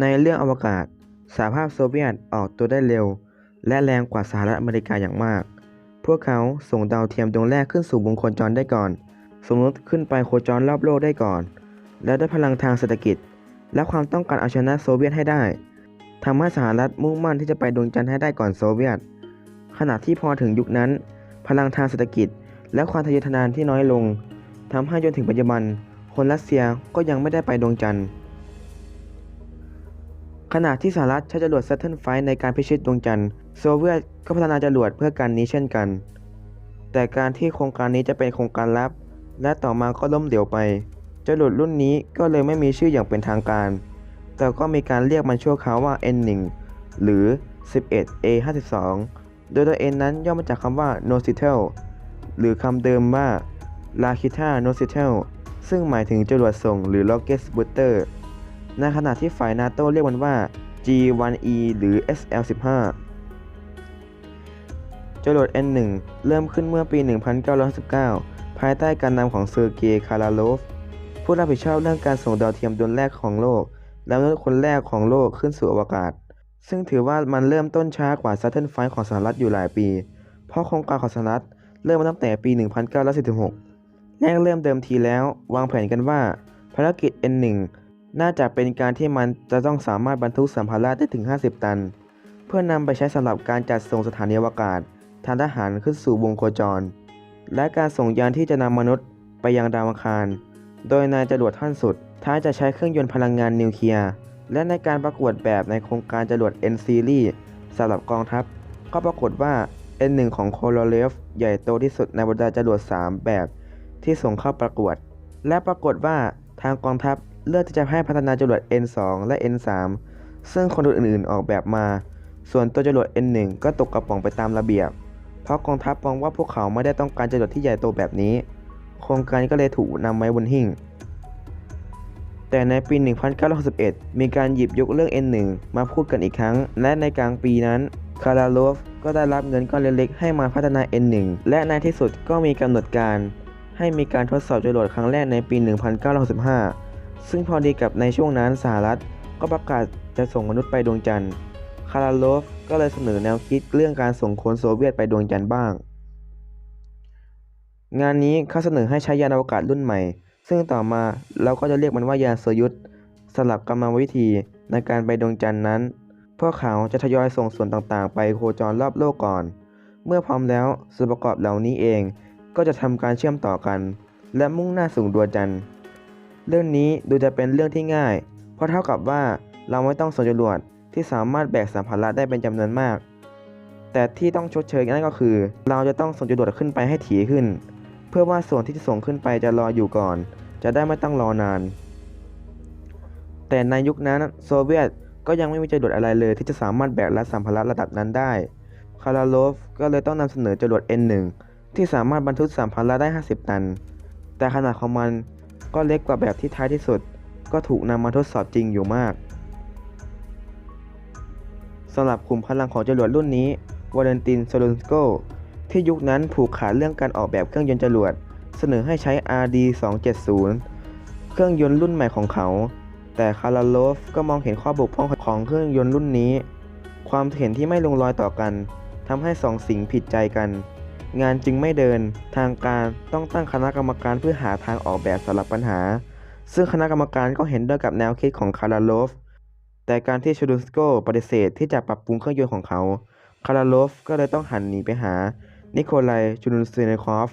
ในเรื่องอวกาศ สหภาพโซเวียตออกตัวได้เร็ว และแรงกว่าสหรัฐอเมริกาอย่างมาก พวกเขาส่งดาวเทียมดวงแรกขึ้นสู่วงโคจรได้ก่อนสมมติขึ้นไปโคจรรอบโลกได้ก่อน และด้พลังทางเศรษฐกิจ และความต้องการเอาชนะโซเวียตให้ได้ทำให้สหรัฐมุ่งมั่นที่จะไปดวงจันทร์ให้ได้ก่อนโซเวียต ขณะที่พอถึงยุคนั้น พลังทางเศรษฐกิจ และความทะเยอทะยานที่น้อยลงทำให้จนถึงปัจจุบัน คนรัสเซียก็ยังไม่ได้ไปดวงจันทร์ ขณะที่สหรัฐใช้จรวด Saturn V ในการพิชิตดวงจันทร์โซเวียตก็พัฒนาจรวดเพื่อการนี้เช่นกัน แต่การที่โครงการนี้จะเป็นโครงการลับ และต่อมาก็ล้มเหลวไป จรวดรุ่นนี้ก็เลยไม่มีชื่ออย่างเป็นทางการ แต่ก็มีการเรียกมันชั่วคราวว่า N1 หรือ 11A52 โดยตัว N นั้นย่อมาจากคำว่า nocitel หรือคำเดิมว่า Rakita nocitel ซึ่งหมายถึงจรวดส่งหรือ rocket booster ในขณะที่ฝ่ายนาโตเรียกมันว่า G1E หรือ SL15 จรวด N1 เริ่มขึ้นเมื่อปี 1919 ภายใต้การนำของเซอร์เกย์ คาราโลฟ ผู้รับผิดชอบเรื่องการส่งดาวเทียมดวงแรกของโลก และมนุษย์คนแรกของโลกขึ้นสู่อวกาศ ซึ่งถือว่ามันเริ่มต้นช้ากว่า Saturn V ของสหรัฐอยู่หลายปี เพราะโครงการของสหรัฐเริ่มมาตั้งแต่ปี 1946 แรกเริ่มเดิมทีแล้ว วางแผนกันว่า ภารกิจ N1 น่าจะเป็นการที่มันจะต้องสามารถบรรทุกสัมภาระได้ถึง 50 ตัน เพื่อนำไปใช้สำหรับการจัดส่งสถานีอวกาศ ทางทหารขึ้นสู่วงโคจร และการส่งยานที่จะนำมนุษย์ไปยังดาวอังคาร โดยนายจรวดท่านสุด ท้ายจะใช้เครื่องยนต์พลังงานนิวเคลียร์ และในการประกวดแบบในโครงการจรวด N Series สำหรับกองทัพ ก็ปรากฏว่า N1 ของโคโลเลฟใหญ่โตที่สุดในบรรดาจรวด 3 แบบ ที่ส่งเข้าประกวด และปรากฏว่าทางกองทัพ เลือกที่จะให้พัฒนาจรวด N2 และ N3 ซึ่งคนอื่นๆ ออกแบบมา ส่วนตัวจรวด N1 ก็ตกกระป๋องไปตามระเบียบ เพราะกองทัพมองว่าพวกเขาไม่ได้ต้องการจรวดที่ใหญ่โตแบบนี้ โครงการก็เลยถูกนำไว้บนหิ้ง แต่ในปี 1961 มีการหยิบยกเรื่อง N1 มาพูดกันอีกครั้ง และในกลางปีนั้น คาราโลฟก็ได้รับเงินก้อนเล็กๆ ให้มาพัฒนา N1 และในที่สุดก็มีกำหนดการ ให้มีการทดสอบจรวดครั้งแรกในปี 1965 ซึ่งพอดีกับในช่วงนั้นสหรัฐก็ประกาศจะส่งมนุษย์ไปดวงจันทร์คาราโลฟก็เลยเสนอแนวคิดเรื่องการส่งคนโซเวียตไปดวงจันทร์บ้าง งานนี้เขาเสนอให้ใช้ยานอวกาศรุ่นใหม่ ซึ่งต่อมาเราก็จะเรียกมันว่ายานโซยุทธสลับกรรมวิธีในการไปดวงจันทร์นั้น พวกเขาจะทยอยส่งส่วนต่างๆ ไปโคจรรอบโลกก่อน เมื่อพร้อมแล้วส่วนประกอบเหล่านี้เองก็จะทำการเชื่อมต่อกัน และมุ่งหน้าสู่ดวงจันทร์ เรื่องนี้ดูจะเป็นเรื่องที่ง่าย เพราะเท่ากับว่าเราไม่ต้องส่งจรวดที่สามารถแบกสัมภาระได้เป็นจำนวนมาก แต่ที่ต้องชดเชยนั่นก็คือ เราจะต้องส่งจรวดขึ้นไปให้ถี่ขึ้น เพื่อว่าส่วนที่จะส่งขึ้นไปจะรออยู่ก่อน จะได้ไม่ต้องรอนาน แต่ในยุคนั้นโซเวียตก็ยังไม่มีจรวดอะไรเลยที่จะสามารถแบกรับสัมภาระระดับนั้นได้ คาราโลฟก็เลยต้องนำเสนอจรวด N1 ที่สามารถบรรทุกสัมภาระได้ 50 ตัน แต่ขนาดของมัน ก็เล็กกว่าแบบที่ท้ายที่สุด ก็ถูกนำมาทดสอบจริงอยู่มากสำหรับขุมพลังของจรวดรุ่นนี้วาเลนตินโซลุนสโกที่ยุคนั้นผูกขาดเรื่องการออกแบบเครื่องยนต์จรวด เสนอให้ใช้ RD270 เครื่องยนต์รุ่นใหม่ของเขา แต่คาราโลฟก็มองเห็นข้อบกพร่องของเครื่องยนต์รุ่นนี้ ความเห็นที่ไม่ลงรอยต่อกันทำให้สองสิ่งผิดใจกัน งานจึงไม่เดิน ทางการต้องตั้งคณะกรรมการเพื่อหาทางออกแบบสำหรับปัญหา ซึ่งคณะกรรมการก็เห็นด้วยกับแนวคิดของคาราโลฟ แต่การที่ชูดุนสโกปฏิเสธที่จะปรับปรุงเครื่องยนต์ของเขา คาราโลฟก็เลยต้องหันหนีไปหา นิโคลัยชูดุนซีเนคอฟ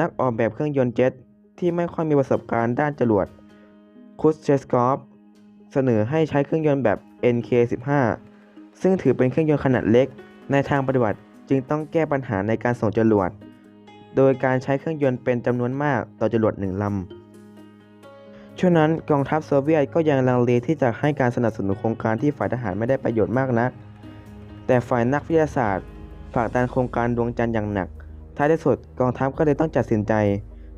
นักออกแบบเครื่องยนต์เจ็ตที่ไม่ค่อยมีประสบการณ์ด้านจรวด คุสเชสกอฟเสนอให้ใช้เครื่องยนต์แบบ NK15 ซึ่งถือเป็นเครื่องยนต์ขนาดเล็กในทางปฏิบัติ จึงต้องแก้ปัญหาในการส่งจรวด โดยการใช้เครื่องยนต์เป็นจำนวนมากต่อจรวดหนึ่งลำ ช่วงนั้นกองทัพโซเวียตก็ยังลังเลที่จะให้การสนับสนุนโครงการที่ฝ่ายทหารไม่ได้ประโยชน์มากนัก แต่ฝ่ายนักวิทยาศาสตร์ผลักดันโครงการดวงจันทร์อย่างหนัก ท้ายที่สุดกองทัพก็เลยต้องตัดสินใจ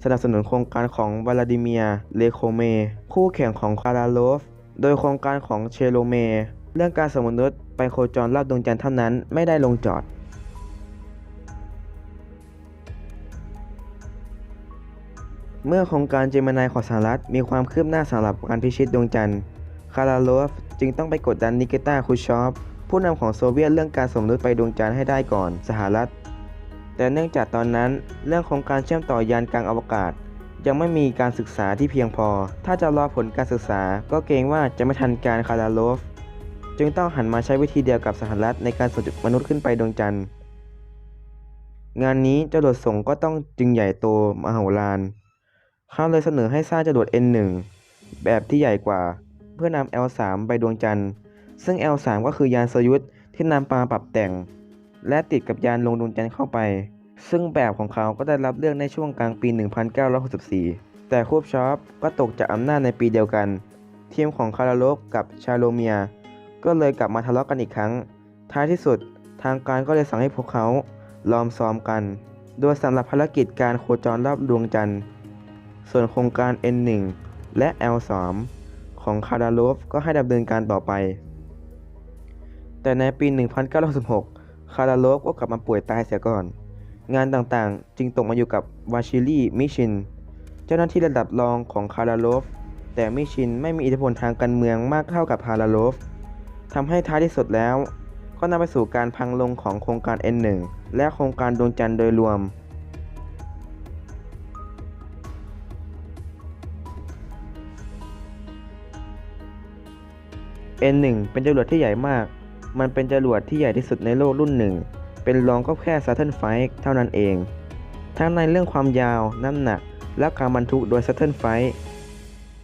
สนับสนุนโครงการของวลาดิเมียร์ เลโคเม คู่แข่งของคาราโลฟ โดยโครงการของเชโลเม เรื่องการส่งมนุษย์ไปโคจรรอบดวงจันทร์เท่านั้นไม่ได้ลงจอด เมื่อโครงการเจมินายของสหรัฐมีความคืบหน้าสำหรับการพิชิตดวงจันทร์ คาราโลฟจึงต้องไปกดดันนิกิตาคูชอฟผู้นำของโซเวียตเรื่องการส่งมนุษย์ไปดวงจันทร์ให้ได้ก่อนสหรัฐ แต่เนื่องจากตอนนั้นเรื่องของการเชื่อมต่อยานกลางอวกาศ ยังไม่มีการศึกษาที่เพียงพอ ถ้าจะรอผลการศึกษา ก็เกรงว่าจะไม่ทันการคาราโลฟจึงต้องหันมาใช้วิธีเดียวกับสหรัฐในการส่งมนุษย์ขึ้นไปดวงจันทร์ งานนี้จรวดส่งก็ต้องจึงใหญ่โตมโหฬาร เขาเลยเสนอให้สร้างจรวด N1 แบบที่ใหญ่กว่า เพื่อนำ L3 ไปดวงจันทร์ ซึ่ง L3 ก็คือยานโซยุทธที่นำมาปรับแต่ง และติดกับยานลงดวงจันทร์เข้าไป ซึ่งแบบของเขาก็ได้รับเลือกในช่วงกลางปี 1964 แต่คูบชอปก็ตกจากอำนาจในปีเดียวกัน ทีมของคาราโลฟกับชาโลเมีย ก็เลยกลับมาทะเลาะกันอีกครั้ง ท้ายที่สุดทางการก็เลยสั่งให้พวกเขาล้อมซ้อมกัน โดยสำหรับภารกิจการโคจรรอบดวงจันทร์ ส่วนโครงการ N1 และ L3 ของคาราโลฟก็ให้ดำเนินการต่อไป แต่ในปี 1966 คาราโลฟก็กลับมาป่วยตายเสียก่อน งานต่างๆจึงตกมาอยู่กับวาชิลีมิชิน เจ้าหน้าที่ระดับรองของคาราโลฟแต่มิชินไม่มีอิทธิพลทางการเมืองมากเท่ากับคาราโลฟทำให้ท้ายที่สุดแล้ว ก็นำไปสู่การพังลงของโครงการ N1 และโครงการดวงจันทร์โดยรวม N1 เป็นจรวดที่ใหญ่มาก มันเป็นจรวดที่ใหญ่ที่สุดในโลกรุ่นหนึ่ง เป็นรองก็แค่ Saturn V เท่านั้นเอง ทั้งในเรื่องความยาว น้ำหนัก และการบรรทุกโดย Saturn V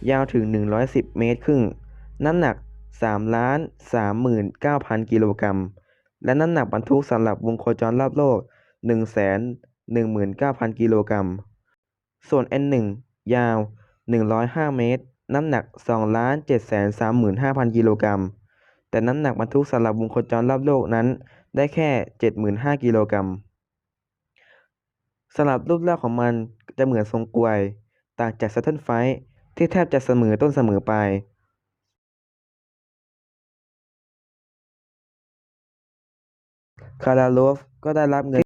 ยาวถึง 110 เมตรครึ่ง น้ำหนัก 3 ล้าน 39,000 กิโลกรัม และน้ำหนักบรรทุกสำหรับวงโคจรรอบโลก 119,000 กิโลกรัม ส่วน N1 ยาว 105 เมตร น้ำหนัก 2 ล้าน735,000 กิโลกรัม แต่น้ำหนักบรรทุกสำหรับวงโคจรรอบโลกนั้น ได้แค่ 75,000 กิโลกรัมสำหรับรูปร่างของมันจะเหมือนทรงกลวย ต่างจาก Saturn V ที่แทบจะเสมอต้นเสมอปลายคาราโลฟก็ได้รับเงิน